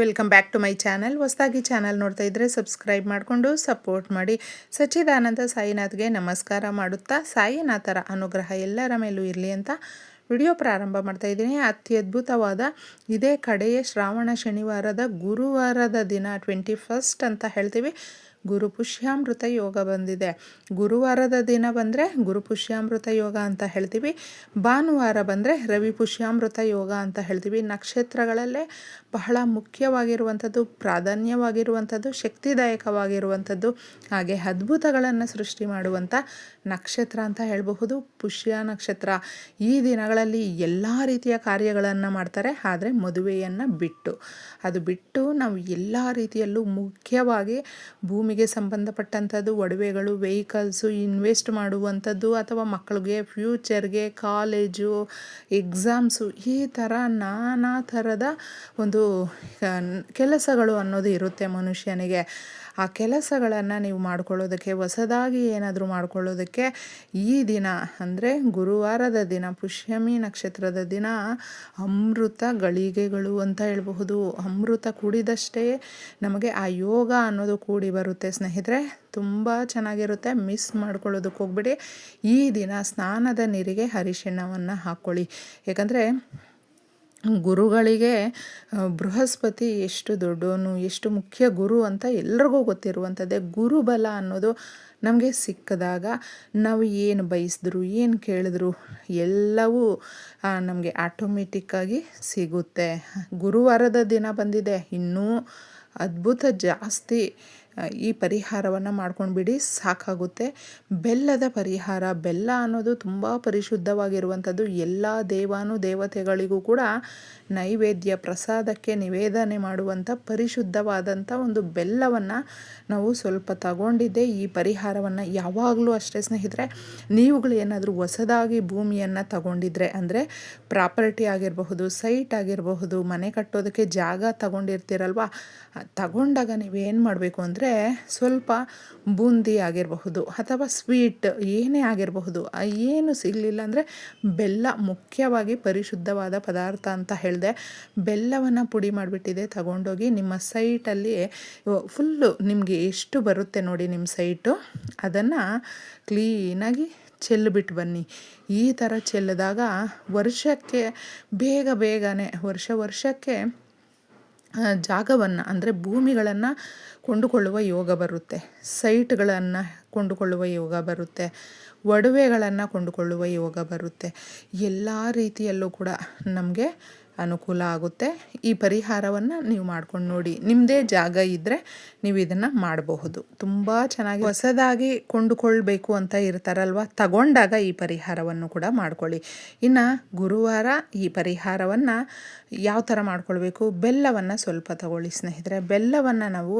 Welcome back to my channel ಹೊಸದಾಗಿ channel ನೋಡ್ತಾ ಇದ್ದರೆ ಸಬ್ಸ್ಕ್ರೈಬ್ ಮಾಡಿಕೊಂಡು ಸಪೋರ್ಟ್ ಮಾಡಿ. ಸಚ್ಚಿದಾನಂದ ಸಾಯಿನಾಥ್ಗೆ ನಮಸ್ಕಾರ ಮಾಡುತ್ತಾ, ಸಾಯಿನಾಥರ ಅನುಗ್ರಹ ಎಲ್ಲರ ಮೇಲೂ ಇರಲಿ ಅಂತ ವಿಡಿಯೋ ಪ್ರಾರಂಭ ಮಾಡ್ತಾ ಇದ್ದೀನಿ. ಅತ್ಯದ್ಭುತವಾದ ಇದೇ ಕಡೆಯ ಶ್ರಾವಣ ಶನಿವಾರದ ಗುರುವಾರದ ದಿನ ಟ್ವೆಂಟಿ ಫಸ್ಟ್ ಅಂತ ಹೇಳ್ತೀವಿ. ಗುರು ಪುಷ್ಯಾಮೃತ ಯೋಗ ಬಂದಿದೆ. ಗುರುವಾರದ ದಿನ ಬಂದರೆ ಗುರು ಪುಷ್ಯಾಮೃತ ಯೋಗ ಅಂತ ಹೇಳ್ತೀವಿ. ಭಾನುವಾರ ಬಂದರೆ ರವಿ ಪುಷ್ಯಾಮೃತ ಯೋಗ ಅಂತ ಹೇಳ್ತೀವಿ. ನಕ್ಷತ್ರಗಳಲ್ಲೇ ಬಹಳ ಮುಖ್ಯವಾಗಿರುವಂಥದ್ದು, ಪ್ರಾಧಾನ್ಯವಾಗಿರುವಂಥದ್ದು, ಶಕ್ತಿದಾಯಕವಾಗಿರುವಂಥದ್ದು, ಹಾಗೆ ಅದ್ಭುತಗಳನ್ನು ಸೃಷ್ಟಿ ಮಾಡುವಂಥ ನಕ್ಷತ್ರ ಅಂತ ಹೇಳಬಹುದು. ಪುಷ್ಯ ನಕ್ಷತ್ರ. ಈ ದಿನಗಳಲ್ಲಿ ಎಲ್ಲ ರೀತಿಯ ಕಾರ್ಯಗಳನ್ನು ಮಾಡ್ತಾರೆ. ಆದರೆ ಮದುವೆಯನ್ನು ಬಿಟ್ಟು. ಅದು ಬಿಟ್ಟು ನಾವು ಎಲ್ಲ ರೀತಿಯಲ್ಲೂ ಮುಖ್ಯವಾಗಿ ಭೂಮಿಗೆ ಸಂಬಂಧಪಟ್ಟಂಥದ್ದು, ಒಡವೆಗಳು ವೆಹಿಕಲ್ಸು ಇನ್ವೆಸ್ಟ್ ಮಾಡುವಂಥದ್ದು ಅಥವಾ ಮಕ್ಕಳಿಗೆ ಫ್ಯೂಚರ್ಗೆ ಕಾಲೇಜು ಎಕ್ಸಾಮ್ಸು ಈ ಥರ ನಾನಾ ಥರದ ಒಂದು ಕೆಲಸಗಳು ಅನ್ನೋದು ಇರುತ್ತೆ ಮನುಷ್ಯನಿಗೆ. ಆ ಕೆಲಸಗಳನ್ನು ನೀವು ಮಾಡ್ಕೊಳ್ಳೋದಕ್ಕೆ, ಹೊಸದಾಗಿ ಏನಾದರೂ ಮಾಡ್ಕೊಳ್ಳೋದಕ್ಕೆ ಈ ದಿನ ಅಂದರೆ ಗುರುವಾರದ ದಿನ, ಪುಷ್ಯಮಿ ನಕ್ಷತ್ರದ ದಿನ ಅಮೃತ ಗಳಿಗೆಗಳು ಅಂತ ಹೇಳಬಹುದು. ಅಮೃತ ಕುಡಿದಷ್ಟೇ ನಮಗೆ ಆ ಯೋಗ ಅನ್ನೋದು ಕೂಡಿ ಬರುತ್ತೆ. ಸ್ನೇಹಿತರೆ, ತುಂಬ ಚೆನ್ನಾಗಿರುತ್ತೆ. ಮಿಸ್ ಮಾಡ್ಕೊಳ್ಳೋದಕ್ಕೆ ಹೋಗ್ಬಿಡಿ. ಈ ದಿನ ಸ್ನಾನದ ನೀರಿಗೆ ಅರಿಶಿಣವನ್ನು ಹಾಕ್ಕೊಳ್ಳಿ. ಯಾಕಂದರೆ, ಗುರುಗಳಿಗೆ ಬೃಹಸ್ಪತಿ ಎಷ್ಟು ದೊಡ್ಡವನು, ಎಷ್ಟು ಮುಖ್ಯ ಗುರು ಅಂತ ಎಲ್ರಿಗೂ ಗೊತ್ತಿರುವಂಥದ್ದೇ. ಗುರುಬಲ ಅನ್ನೋದು ನಮಗೆ ಸಿಕ್ಕಿದಾಗ ನಾವು ಏನು ಬಯಸಿದ್ರು, ಏನು ಕೇಳಿದ್ರು, ಎಲ್ಲವೂ ನಮಗೆ ಆಟೋಮೆಟಿಕ್ಕಾಗಿ ಸಿಗುತ್ತೆ. ಗುರುವಾರದ ದಿನ ಬಂದಿದೆ. ಇನ್ನೂ ಅದ್ಭುತ ಜಾಸ್ತಿ ಈ ಪರಿಹಾರವನ್ನು ಮಾಡ್ಕೊಂಡ್ಬಿಡಿ, ಸಾಕಾಗುತ್ತೆ. ಬೆಲ್ಲದ ಪರಿಹಾರ, ಬೆಲ್ಲ ಅನ್ನೋದು ತುಂಬ ಪರಿಶುದ್ಧವಾಗಿರುವಂಥದ್ದು. ಎಲ್ಲ ದೇವಾನು ದೇವತೆಗಳಿಗೂ ಕೂಡ ನೈವೇದ್ಯ ಪ್ರಸಾದಕ್ಕೆ ನಿವೇದನೆ ಮಾಡುವಂಥ ಪರಿಶುದ್ಧವಾದಂಥ ಒಂದು ಬೆಲ್ಲವನ್ನು ನಾವು ಸ್ವಲ್ಪ ತಗೊಂಡಿದ್ದೆ ಈ ಪರಿಹಾರವನ್ನು ಯಾವಾಗಲೂ ಅಷ್ಟೇ ಸ್ನೇಹಿತರೆ, ನೀವುಗಳು ಏನಾದರೂ ಹೊಸದಾಗಿ ಭೂಮಿಯನ್ನು ತಗೊಂಡಿದ್ರೆ, ಅಂದರೆ ಪ್ರಾಪರ್ಟಿ ಆಗಿರಬಹುದು, ಸೈಟ್ ಆಗಿರಬಹುದು, ಮನೆ ಕಟ್ಟೋದಕ್ಕೆ ಜಾಗ ತಗೊಂಡಿರ್ತೀರಲ್ವ ತಗೊಂಡಾಗ ನೀವೇನು ಮಾಡಬೇಕು ಅಂದರೆ ಸ್ವಲ್ಪ ಬೂಂದಿ ಆಗಿರಬಹುದು ಅಥವಾ ಸ್ವೀಟ್ ಏನೇ ಆಗಿರಬಹುದು ಏನು ಸಿಗಲಿಲ್ಲ ಅಂದರೆ ಬೆಲ್ಲ ಮುಖ್ಯವಾಗಿ ಪರಿಶುದ್ಧವಾದ ಪದಾರ್ಥ ಅಂತ ಹೇಳಿದೆ. ಬೆಲ್ಲವನ್ನು ಪುಡಿ ಮಾಡಿಬಿಟ್ಟಿದೆ, ತಗೊಂಡೋಗಿ ನಿಮ್ಮ ಸೈಟಲ್ಲಿ, ಫುಲ್ಲು ನಿಮಗೆ ಎಷ್ಟು ಬರುತ್ತೆ ನೋಡಿ ನಿಮ್ಮ ಸೈಟು. ಅದನ್ನು ಕ್ಲೀನಾಗಿ ಚೆಲ್ಲಿಬಿಟ್ಟು ಬನ್ನಿ. ಈ ಥರ ಚೆಲ್ಲಿದಾಗ ವರ್ಷಕ್ಕೆ, ಬೇಗ ಬೇಗನೆ, ವರ್ಷ ವರ್ಷಕ್ಕೆ ಜಾಗವನ್ನು, ಅಂದರೆ ಭೂಮಿಗಳನ್ನು ಕೊಂಡುಕೊಳ್ಳುವ ಯೋಗ ಬರುತ್ತೆ. ಸೈಟ್ಗಳನ್ನು ಕೊಂಡುಕೊಳ್ಳುವ ಯೋಗ ಬರುತ್ತೆ. ಒಡವೆಗಳನ್ನು ಕೊಂಡುಕೊಳ್ಳುವ ಯೋಗ ಬರುತ್ತೆ. ಎಲ್ಲ ರೀತಿಯಲ್ಲೂ ಕೂಡ ನಮಗೆ ಅನುಕೂಲ ಆಗುತ್ತೆ. ಈ ಪರಿಹಾರವನ್ನು ನೀವು ಮಾಡ್ಕೊಂಡು ನೋಡಿ. ನಿಮ್ಮದೇ ಜಾಗ ಇದ್ದರೆ ನೀವು ಇದನ್ನು ಮಾಡಬಹುದು. ತುಂಬ ಚೆನ್ನಾಗಿ ಹೊಸದಾಗಿ ಕೊಂಡುಕೊಳ್ಬೇಕು ಅಂತ ಇರ್ತಾರಲ್ವ? ತಗೊಂಡಾಗ ಈ ಪರಿಹಾರವನ್ನು ಕೂಡ ಮಾಡ್ಕೊಳ್ಳಿ. ಇನ್ನು ಗುರುವಾರ ಈ ಪರಿಹಾರವನ್ನು ಯಾವ ಥರ ಮಾಡ್ಕೊಳ್ಬೇಕು? ಬೆಲ್ಲವನ್ನು ಸ್ವಲ್ಪ ತಗೊಳ್ಳಿ ಸ್ನೇಹಿತರೆ. ಬೆಲ್ಲವನ್ನು ನಾವು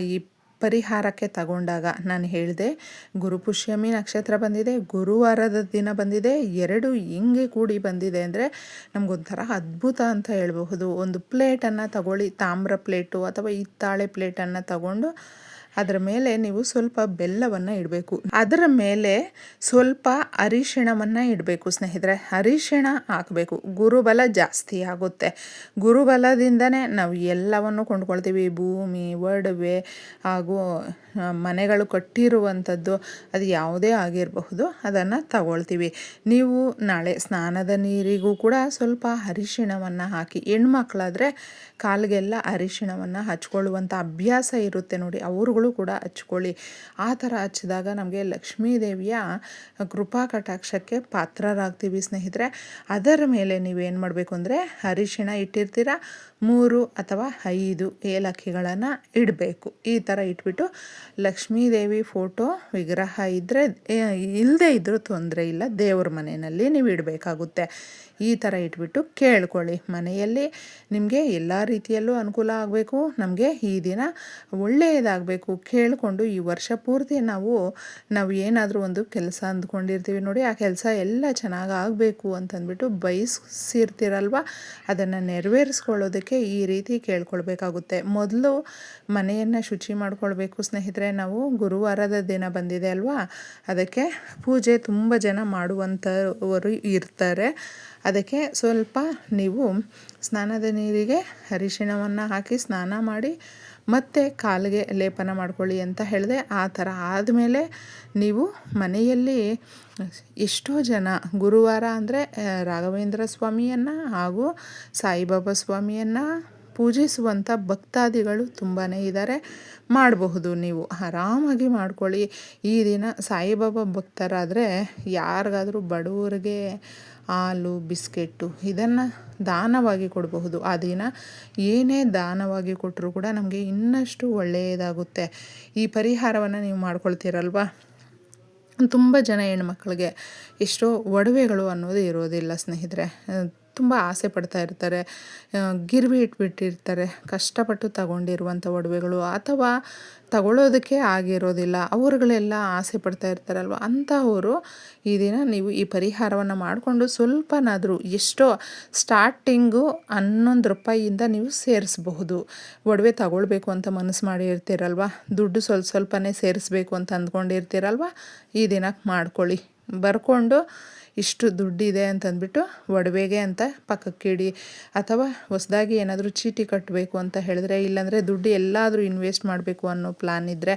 ಈ ಪರಿಹಾರಕ್ಕೆ ತಗೊಂಡಾಗ ನಾನು ಹೇಳಿದೆ ಗುರುಪುಷ್ಯಮಿ ನಕ್ಷತ್ರ ಬಂದಿದೆ, ಗುರುವಾರದ ದಿನ ಬಂದಿದೆ, ಎರಡು ಹಿಂಗೆ ಕೂಡಿ ಬಂದಿದೆ ಅಂದರೆ ನಮಗೊಂಥರ ಅದ್ಭುತ ಅಂತ ಹೇಳಬಹುದು. ಒಂದು ಪ್ಲೇಟನ್ನು ತಗೊಳ್ಳಿ, ತಾಮ್ರ ಪ್ಲೇಟು ಅಥವಾ ಹಿತ್ತಾಳೆ ಪ್ಲೇಟನ್ನು ತಗೊಂಡು ಅದರ ಮೇಲೆ ನೀವು ಸ್ವಲ್ಪ ಬೆಲ್ಲವನ್ನು ಇಡಬೇಕು. ಅದರ ಮೇಲೆ ಸ್ವಲ್ಪ ಅರಿಶಿಣವನ್ನು ಇಡಬೇಕು ಸ್ನೇಹಿತರೆ. ಅರಿಶಿಣ ಹಾಕಬೇಕು. ಗುರುಬಲ ಜಾಸ್ತಿ ಆಗುತ್ತೆ. ಗುರುಬಲದಿಂದನೇ ನಾವು ಎಲ್ಲವನ್ನು ಕೊಂಡ್ಕೊಳ್ತೀವಿ. ಭೂಮಿ, ಒಡವೆ ಹಾಗೂ ಮನೆಗಳು ಕಟ್ಟಿರುವಂಥದ್ದು ಅದು ಯಾವುದೇ ಆಗಿರಬಹುದು, ಅದನ್ನು ತಗೊಳ್ತೀವಿ. ನೀವು ನಾಳೆ ಸ್ನಾನದ ನೀರಿಗೂ ಕೂಡ ಸ್ವಲ್ಪ ಅರಿಶಿಣವನ್ನು ಹಾಕಿ, ಹೆಣ್ಮಕ್ಳಾದರೆ ಕಾಲಿಗೆಲ್ಲ ಅರಿಶಿಣವನ್ನು ಹಚ್ಕೊಳ್ಳುವಂಥ ಅಭ್ಯಾಸ ಇರುತ್ತೆ ನೋಡಿ, ಅವ್ರುಗಳು ಕೂಡ ಹಚ್ಕೊಳ್ಳಿ. ಆ ಥರ ಹಚ್ಚಿದಾಗ ನಮಗೆ ಲಕ್ಷ್ಮೀ ದೇವಿಯ ಕೃಪಾ ಕಟಾಕ್ಷಕ್ಕೆ ಪಾತ್ರರಾಗ್ತೀವಿ ಸ್ನೇಹಿತರೆ. ಅದರ ಮೇಲೆ ನೀವೇನು ಮಾಡಬೇಕು ಅಂದರೆ ಅರಿಶಿಣ ಇಟ್ಟಿರ್ತೀರ? ಮೂರು ಅಥವಾ ಐದು ಏಲಕ್ಕಿಗಳನ್ನು ಇಡಬೇಕು. ಈ ಥರ ಇಟ್ಬಿಟ್ಟು ಲಕ್ಷ್ಮೀದೇವಿ ಫೋಟೋ ವಿಗ್ರಹ ಇದ್ದರೆ ಇಲ್ಲದೇ ಇದ್ದರೂ ತೊಂದರೆ ಇಲ್ಲ, ದೇವ್ರ ಮನೆಯಲ್ಲಿ ನೀವು ಇಡಬೇಕಾಗುತ್ತೆ. ಈ ಥರ ಇಟ್ಬಿಟ್ಟು ಕೇಳ್ಕೊಳ್ಳಿ. ಮನೆಯಲ್ಲಿ ನಿಮಗೆ ಎಲ್ಲ ರೀತಿಯಲ್ಲೂ ಅನುಕೂಲ ಆಗಬೇಕು, ನಮಗೆ ಈ ದಿನ ಒಳ್ಳೆಯದಾಗಬೇಕು. ಕೇಳಿಕೊಂಡು ಈ ವರ್ಷ ಪೂರ್ತಿ ನಾವು ನಾವು ಏನಾದರೂ ಒಂದು ಕೆಲಸ ಅಂದ್ಕೊಂಡಿರ್ತೀವಿ ನೋಡಿ, ಆ ಕೆಲಸ ಎಲ್ಲ ಚೆನ್ನಾಗಿ ಆಗಬೇಕು ಅಂತಂದ್ಬಿಟ್ಟು ಬಯಸಿರ್ತೀರಲ್ವ ಅದನ್ನು ನೆರವೇರಿಸ್ಕೊಳ್ಳೋದಕ್ಕೆ ಈ ರೀತಿ ಕೇಳ್ಕೊಳ್ಬೇಕಾಗುತ್ತೆ. ಮೊದಲು ಮನೆಯನ್ನು ಶುಚಿ ಮಾಡ್ಕೊಳ್ಬೇಕು, ಸ್ನೇಹಿತರೆ. ನಾವು ಗುರುವಾರದ ದಿನ ಬಂದಿದೆ ಅಲ್ವಾ? ಅದಕ್ಕೆ ಪೂಜೆ ತುಂಬ ಜನ ಮಾಡುವಂಥವರು ಇರ್ತಾರೆ. ಅದಕ್ಕೆ ಸ್ವಲ್ಪ ನೀವು ಸ್ನಾನದ ನೀರಿಗೆ ಅರಿಶಿಣವನ್ನು ಹಾಕಿ ಸ್ನಾನ ಮಾಡಿ, ಮತ್ತೆ ಕಾಲಿಗೆ ಲೇಪನ ಮಾಡ್ಕೊಳ್ಳಿ ಅಂತ ಹೇಳಿದೆ. ಆ ಥರ ಆದಮೇಲೆ ನೀವು ಮನೆಯಲ್ಲಿ ಎಷ್ಟೋ ಜನ ಗುರುವಾರ ಅಂದರೆ, ರಾಘವೇಂದ್ರ ಸ್ವಾಮಿಯನ್ನು ಹಾಗೂ ಸಾಯಿಬಾಬಾ ಸ್ವಾಮಿಯನ್ನು ಪೂಜಿಸುವಂಥ ಭಕ್ತಾದಿಗಳು ತುಂಬಾ ಇದ್ದಾರೆ ಮಾಡಬಹುದು ನೀವು. ಆರಾಮಾಗಿ ಮಾಡ್ಕೊಳ್ಳಿ. ಈ ದಿನ ಸಾಯಿಬಾಬಾ ಭಕ್ತರಾದರೆ ಯಾರಿಗಾದರೂ ಬಡವರಿಗೆ ಹಾಲು, ಬಿಸ್ಕೆಟ್ಟು ಇದನ್ನು ದಾನವಾಗಿ ಕೊಡಬಹುದು. ಆ ದಿನ ಏನೇ ದಾನವಾಗಿ ಕೊಟ್ಟರೂ ಕೂಡ ನಮಗೆ ಇನ್ನಷ್ಟು ಒಳ್ಳೆಯದಾಗುತ್ತೆ. ಈ ಪರಿಹಾರವನ್ನು ನೀವು ಮಾಡ್ಕೊಳ್ತೀರಲ್ವ? ತುಂಬ ಜನ ಹೆಣ್ಮಕ್ಳಿಗೆ ಎಷ್ಟೋ ಒಡವೆಗಳು ಅನ್ನೋದು ಇರೋದಿಲ್ಲ ಸ್ನೇಹಿತರೆ. ತುಂಬ ಆಸೆ ಪಡ್ತಾ ಇರ್ತಾರೆ. ಗಿರ್ವಿ ಇಟ್ಬಿಟ್ಟಿರ್ತಾರೆ. ಕಷ್ಟಪಟ್ಟು ತಗೊಂಡಿರುವಂಥ ಒಡವೆಗಳು ಅಥವಾ ತಗೊಳ್ಳೋದಕ್ಕೆ ಆಗಿರೋದಿಲ್ಲ. ಅವರುಗಳೆಲ್ಲ ಆಸೆ ಪಡ್ತಾ ಇರ್ತಾರಲ್ವ? ಅಂಥವರು ಈ ದಿನ ನೀವು ಈ ಪರಿಹಾರವನ್ನು ಮಾಡಿಕೊಂಡು ಸ್ವಲ್ಪನಾದರೂ ಎಷ್ಟೋ ಸ್ಟಾರ್ಟಿಂಗು ಹನ್ನೊಂದು ರೂಪಾಯಿಯಿಂದ ನೀವು ಸೇರಿಸಬಹುದು. ಒಡವೆ ತಗೊಳ್ಬೇಕು ಅಂತ ಮನಸ್ಸು ಮಾಡಿರ್ತೀರಲ್ವ? ದುಡ್ಡು ಸ್ವಲ್ಪ ಸ್ವಲ್ಪನೇ ಸೇರಿಸ್ಬೇಕು ಅಂತ ಅಂದ್ಕೊಂಡಿರ್ತೀರಲ್ವ? ಈ ದಿನಕ್ಕೆ ಮಾಡ್ಕೊಳ್ಳಿ. ಬರ್ಕೊಂಡು ಇಷ್ಟು ದುಡ್ಡಿದೆ ಅಂತಂದ್ಬಿಟ್ಟು ಒಡವೆಗೆ ಅಂತ ಪಕ್ಕಕ್ಕಿಡಿ ಅಥವಾ ಹೊಸದಾಗಿ ಏನಾದರೂ ಚೀಟಿ ಕಟ್ಟಬೇಕು ಅಂತ ಹೇಳಿದ್ರೆ, ಇಲ್ಲಾಂದರೆ ದುಡ್ಡು ಎಲ್ಲಾದರೂ ಇನ್ವೆಸ್ಟ್ ಮಾಡಬೇಕು ಅನ್ನೋ ಪ್ಲಾನ್ ಇದ್ದರೆ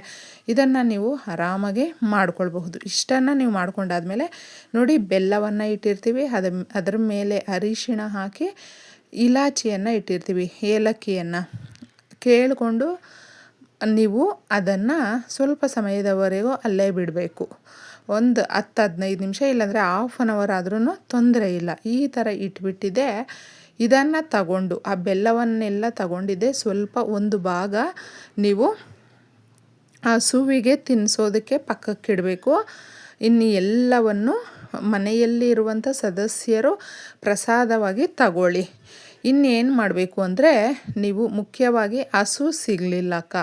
ಇದನ್ನು ನೀವು ಆರಾಮಾಗಿ ಮಾಡ್ಕೊಳ್ಬಹುದು. ಇಷ್ಟನ್ನು ನೀವು ಮಾಡ್ಕೊಂಡಾದ್ಮೇಲೆ ನೋಡಿ ಬೆಲ್ಲವನ್ನು ಇಟ್ಟಿರ್ತೀವಿ, ಅದ, ಅದರ ಮೇಲೆ ಅರಿಶಿಣ ಹಾಕಿ ಇಲಾಚಿಯನ್ನು ಇಟ್ಟಿರ್ತೀವಿ, ಏಲಕ್ಕಿಯನ್ನು. ಕೇಳಿಕೊಂಡು ನೀವು ಅದನ್ನು ಸ್ವಲ್ಪ ಸಮಯದವರೆಗೂ ಅಲ್ಲೇ ಬಿಡಬೇಕು. ಒಂದು ಹತ್ತು ಹದಿನೈದು ನಿಮಿಷ, ಇಲ್ಲಾಂದರೆ ಹಾಫ್ ಆನ್ ಅವರ್ ಆದ್ರೂ ತೊಂದರೆ ಇಲ್ಲ. ಈ ಥರ ಇಟ್ಬಿಟ್ಟಿದೆ. ಇದನ್ನು ತಗೊಂಡು, ಆ ಬೆಲ್ಲವನ್ನೆಲ್ಲ ತಗೊಂಡಿದ್ದೆ ಸ್ವಲ್ಪ ಒಂದು ಭಾಗ ನೀವು ಆ ಹಸುವಿಗೆ ತಿನ್ನಿಸೋದಕ್ಕೆ ಪಕ್ಕಕ್ಕಿಡಬೇಕು ಇನ್ನು ಎಲ್ಲವನ್ನು ಮನೆಯಲ್ಲಿ ಇರುವಂಥ ಸದಸ್ಯರು ಪ್ರಸಾದವಾಗಿ ತಗೊಳ್ಳಿ. ಇನ್ನೇನು ಮಾಡಬೇಕು ಅಂದರೆ ನೀವು ಮುಖ್ಯವಾಗಿ ಹಸು ಸಿಗಲಿಲ್ಲ ಅಕ್ಕ.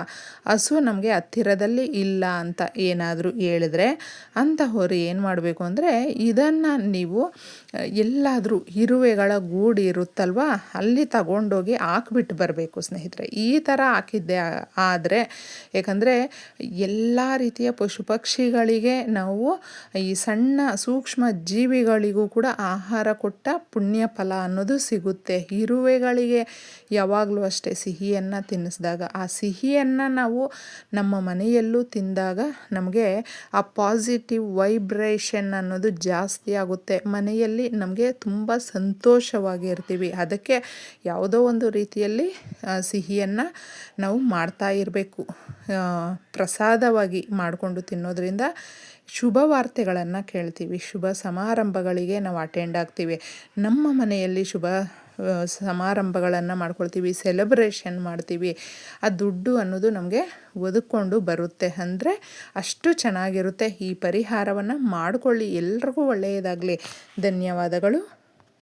ಹಸು ನಮಗೆ ಹತ್ತಿರದಲ್ಲಿ ಇಲ್ಲ ಅಂತ ಏನಾದರೂ ಹೇಳಿದ್ರೆ ಅಂತಹವರು ಏನು ಮಾಡಬೇಕು ಅಂದರೆ ಇದನ್ನು ನೀವು ಎಲ್ಲಾದರೂ ಇರುವೆಗಳ ಗೂಡು ಇರುತ್ತಲ್ವ, ಅಲ್ಲಿ ತಗೊಂಡೋಗಿ ಹಾಕ್ಬಿಟ್ಟು ಬರಬೇಕು ಸ್ನೇಹಿತರೆ. ಈ ಥರ ಹಾಕಿದ್ದೆ ಆದರೆ ಯಾಕಂದರೆ ಎಲ್ಲ ರೀತಿಯ ಪಶು ಪಕ್ಷಿಗಳಿಗೆ ನಾವು ಈ ಸಣ್ಣ ಸೂಕ್ಷ್ಮ ಜೀವಿಗಳಿಗೂ ಕೂಡ ಆಹಾರ ಕೊಟ್ಟ ಪುಣ್ಯ ಫಲ ಅನ್ನೋದು ಸಿಗುತ್ತೆ. ಇರುವೆಗಳಿಗೆ ಯಾವಾಗಲೂ ಅಷ್ಟೇ ಸಿಹಿಯನ್ನು ತಿನ್ನಿಸಿದಾಗ, ಆ ಸಿಹಿಯನ್ನು ನಾವು ನಮ್ಮ ಮನೆಯಲ್ಲೂ ತಿಂದಾಗ ನಮಗೆ ಆ ಪಾಸಿಟಿವ್ ವೈಬ್ರೇಷನ್ ಅನ್ನೋದು ಜಾಸ್ತಿ ಆಗುತ್ತೆ. ಮನೆಯಲ್ಲಿ ನಮಗೆ ತುಂಬ ಸಂತೋಷವಾಗಿ ಇರ್ತೀವಿ. ಅದಕ್ಕೆ ಯಾವುದೋ ಒಂದು ರೀತಿಯಲ್ಲಿ ಸಿಹಿಯನ್ನು ನಾವು ಮಾಡ್ತಾ ಇರಬೇಕು. ಪ್ರಸಾದವಾಗಿ ಮಾಡಿಕೊಂಡು ತಿನ್ನೋದ್ರಿಂದ ಶುಭ ವಾರ್ತೆಗಳನ್ನು ಕೇಳ್ತೀವಿ. ಶುಭ ಸಮಾರಂಭಗಳಿಗೆ ನಾವು ಅಟೆಂಡ್ ಆಗ್ತೀವಿ. ನಮ್ಮ ಮನೆಯಲ್ಲಿ ಶುಭ ಸಮಾರಂಭಗಳನ್ನು ಮಾಡ್ಕೊಳ್ತೀವಿ ಸೆಲೆಬ್ರೇಷನ್ ಮಾಡ್ತೀವಿ. ಆ ದುಡ್ಡು ಅನ್ನೋದು ನಮಗೆ ಒದಕೊಂಡು ಬರುತ್ತೆ. ಅಂದರೆ ಅಷ್ಟು ಚೆನ್ನಾಗಿರುತ್ತೆ ಈ ಪರಿಹಾರವನ್ನು ಮಾಡಿಕೊಳ್ಳಿ. ಎಲ್ರಿಗೂ ಒಳ್ಳೆಯದಾಗಲಿ. ಧನ್ಯವಾದಗಳು.